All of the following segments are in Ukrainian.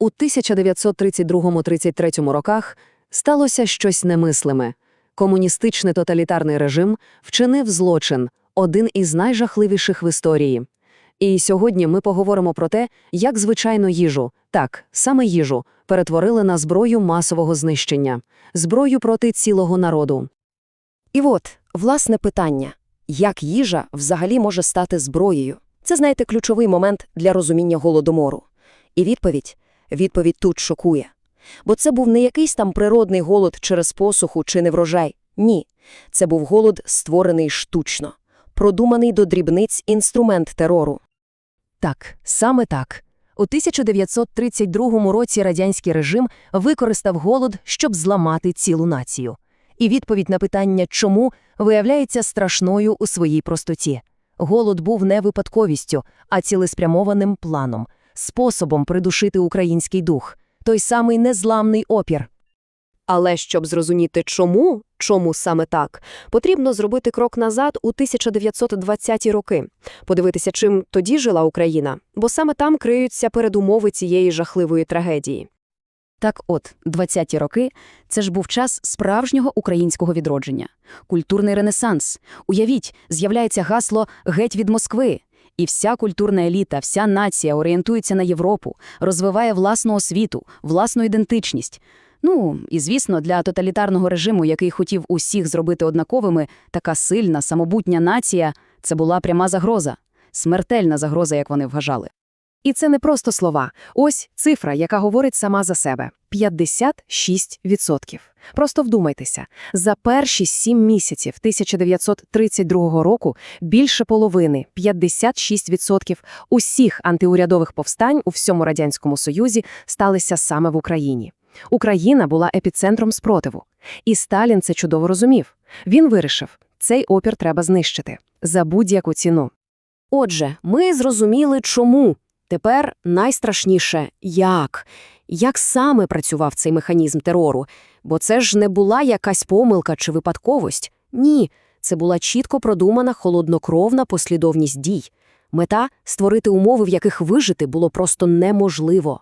У 1932-33 роках сталося щось немислиме. Комуністичний тоталітарний режим вчинив злочин, один із найжахливіших в історії. І сьогодні ми поговоримо про те, як звичайну їжу, так, саме їжу, перетворили на зброю масового знищення, зброю проти цілого народу. І от, власне питання. Як їжа взагалі може стати зброєю? Це, знаєте, ключовий момент для розуміння голодомору. І відповідь? Відповідь тут шокує. Бо це був не якийсь там природний голод через посуху чи неврожай. Ні. Це був голод, створений штучно. Продуманий до дрібниць інструмент терору. Так, саме так. У 1932 році радянський режим використав голод, щоб зламати цілу націю. І відповідь на питання «чому» виявляється страшною у своїй простоті. Голод був не випадковістю, а цілеспрямованим планом, способом придушити український дух, той самий незламний опір. Але щоб зрозуміти чому, чому саме так, потрібно зробити крок назад у 1920-ті роки, подивитися, чим тоді жила Україна, бо саме там криються передумови цієї жахливої трагедії. Так от, 20-ті роки – це ж був час справжнього українського відродження. Культурний ренесанс. Уявіть, з'являється гасло «Геть від Москви». І вся культурна еліта, вся нація орієнтується на Європу, розвиває власну освіту, власну ідентичність. Ну, і звісно, для тоталітарного режиму, який хотів усіх зробити однаковими, така сильна, самобутня нація – це була пряма загроза. Смертельна загроза, як вони вважали. І це не просто слова. Ось цифра, яка говорить сама за себе – 56%. Просто вдумайтеся, за перші сім місяців 1932 року більше половини, 56% усіх антиурядових повстань у всьому Радянському Союзі сталися саме в Україні. Україна була епіцентром спротиву. І Сталін це чудово розумів. Він вирішив, цей опір треба знищити. За будь-яку ціну. Отже, ми зрозуміли, чому. Тепер найстрашніше – як. Як саме працював цей механізм терору? Бо це ж не була якась помилка чи випадковість. Ні, це була чітко продумана холоднокровна послідовність дій. Мета – створити умови, в яких вижити було просто неможливо.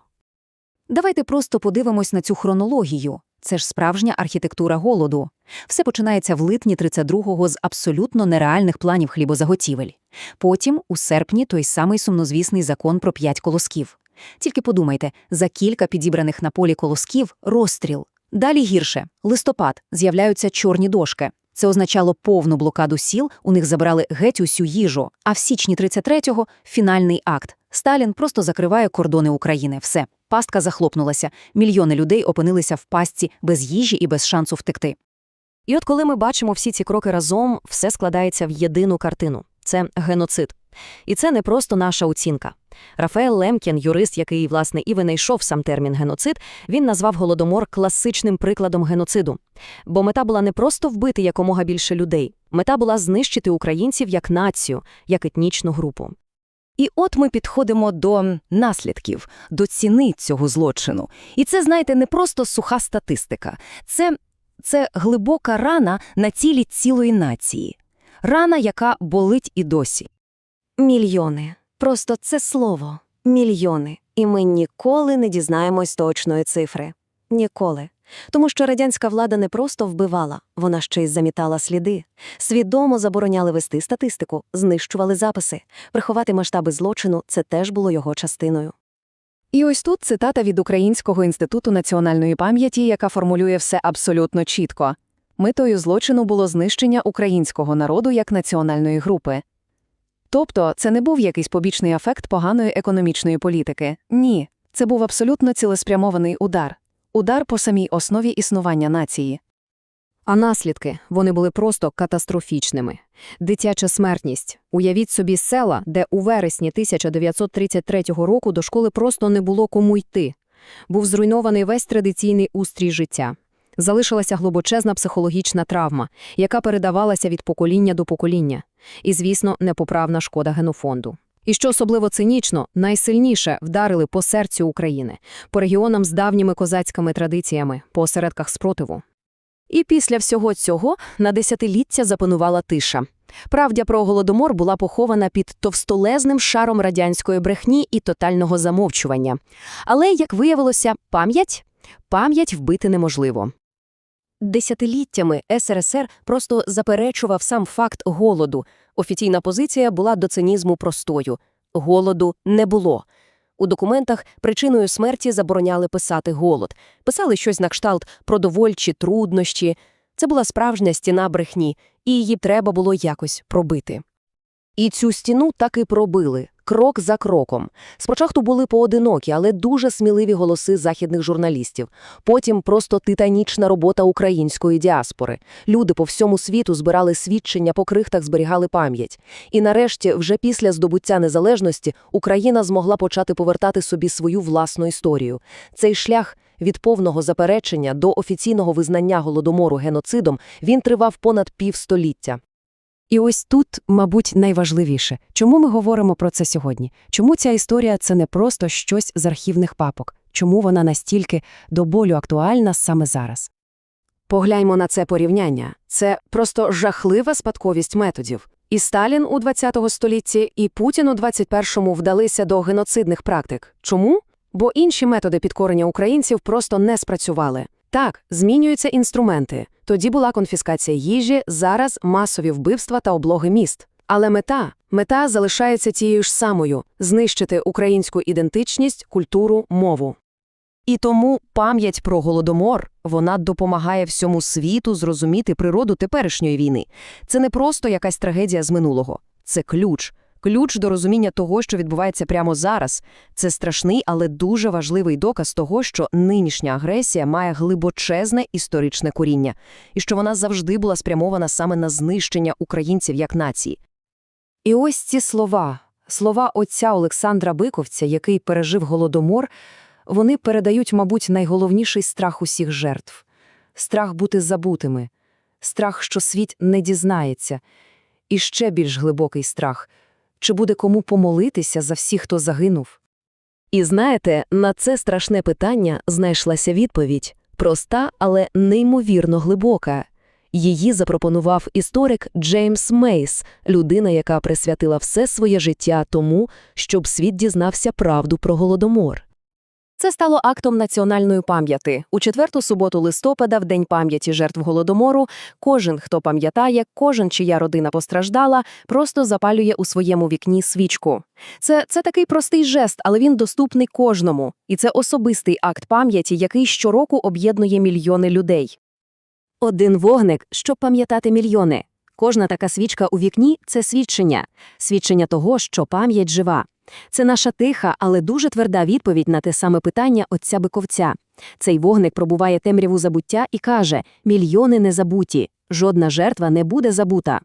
Давайте просто подивимось на цю хронологію. Це ж справжня архітектура голоду. Все починається в липні 32-го з абсолютно нереальних планів хлібозаготівель. Потім, у серпні, той самий сумнозвісний закон про п'ять колосків. Тільки подумайте, за кілька підібраних на полі колосків – розстріл. Далі гірше – листопад, з'являються чорні дошки. Це означало повну блокаду сіл, у них забрали геть усю їжу, а в січні 33-го – фінальний акт. Сталін просто закриває кордони України. Все. Пастка захлопнулася, мільйони людей опинилися в пастці без їжі і без шансу втекти. І от коли ми бачимо всі ці кроки разом, все складається в єдину картину – це геноцид. І це не просто наша оцінка. Рафаел Лемкін, юрист, який, власне, і винайшов сам термін геноцид, він назвав Голодомор класичним прикладом геноциду. Бо мета була не просто вбити якомога більше людей. Мета була знищити українців як націю, як етнічну групу. І от ми підходимо до наслідків, до ціни цього злочину. І це, знаєте, не просто суха статистика. Це, це глибока рана на цілі цілої нації. Рана, яка болить і досі. Мільйони. Просто це слово. Мільйони. І ми ніколи не дізнаємось точної цифри. Ніколи. Тому що радянська влада не просто вбивала, вона ще й замітала сліди. Свідомо забороняли вести статистику, знищували записи. Приховати масштаби злочину – це теж було його частиною. І ось тут цитата від Українського інституту національної пам'яті, яка формулює все абсолютно чітко. Метою злочину було знищення українського народу як національної групи. Тобто це не був якийсь побічний ефект поганої економічної політики. Ні, це був абсолютно цілеспрямований удар. Удар по самій основі існування нації. А наслідки вони були просто катастрофічними. Дитяча смертність. Уявіть собі села, де у вересні 1933 року до школи просто не було кому йти. Був зруйнований весь традиційний устрій життя. Залишилася глибочезна психологічна травма, яка передавалася від покоління до покоління. І, звісно, непоправна шкода генофонду. І що особливо цинічно, найсильніше вдарили по серцю України, по регіонам з давніми козацькими традиціями, по осередках спротиву. І після всього цього на десятиліття запанувала тиша. Правда про Голодомор була похована під товстолезним шаром радянської брехні і тотального замовчування. Але, як виявилося, пам'ять пам'ять вбити неможливо. Десятиліттями СРСР просто заперечував сам факт голоду. Офіційна позиція була до цинізму простою. Голоду не було. У документах причиною смерті забороняли писати голод. Писали щось на кшталт продовольчі труднощі. Це була справжня стіна брехні, і її треба було якось пробити. І цю стіну так і пробили, крок за кроком. Спочатку були поодинокі, але дуже сміливі голоси західних журналістів. Потім просто титанічна робота української діаспори. Люди по всьому світу збирали свідчення, по крихтах зберігали пам'ять. І нарешті, вже після здобуття незалежності, Україна змогла почати повертати собі свою власну історію. Цей шлях від повного заперечення до офіційного визнання Голодомору геноцидом він тривав понад півстоліття. І ось тут, мабуть, найважливіше. Чому ми говоримо про це сьогодні? Чому ця історія – це не просто щось з архівних папок? Чому вона настільки до болю актуальна саме зараз? Погляньмо на це порівняння. Це просто жахлива спадковість методів. І Сталін у 20 столітті, і Путін у 21-му вдалися до геноцидних практик. Чому? Бо інші методи підкорення українців просто не спрацювали. Так, змінюються інструменти. Тоді була конфіскація їжі, зараз масові вбивства та облоги міст. Але мета мета залишається тією ж самою знищити українську ідентичність, культуру, мову. І тому пам'ять про Голодомор, вона допомагає всьому світу зрозуміти природу теперішньої війни. Це не просто якась трагедія з минулого. Це ключ. Ключ до розуміння того, що відбувається прямо зараз. Це страшний, але дуже важливий доказ того, що нинішня агресія має глибочезне історичне коріння, і що вона завжди була спрямована саме на знищення українців як нації. І ось ці слова, слова отця Олександра Биковця, який пережив Голодомор, вони передають, мабуть, найголовніший страх усіх жертв. Страх бути забутими, страх, що світ не дізнається, і ще більш глибокий страх – чи буде кому помолитися за всіх, хто загинув? І знаєте, на це страшне питання знайшлася відповідь. Проста, але неймовірно глибока. Її запропонував історик Джеймс Мейс, людина, яка присвятила все своє життя тому, щоб світ дізнався правду про Голодомор. Це стало актом національної пам'яті. У четверту суботу листопада, в День пам'яті жертв Голодомору, кожен, хто пам'ятає, кожен, чия родина постраждала, просто запалює у своєму вікні свічку. Це, це такий простий жест, але він доступний кожному. І це особистий акт пам'яті, який щороку об'єднує мільйони людей. Один вогник, щоб пам'ятати мільйони. Кожна така свічка у вікні – це свідчення. Свідчення того, що пам'ять жива. Це наша тиха, але дуже тверда відповідь на те саме питання отця Биковця. Цей вогник пробуває темряву забуття і каже – мільйони не забуті, жодна жертва не буде забута.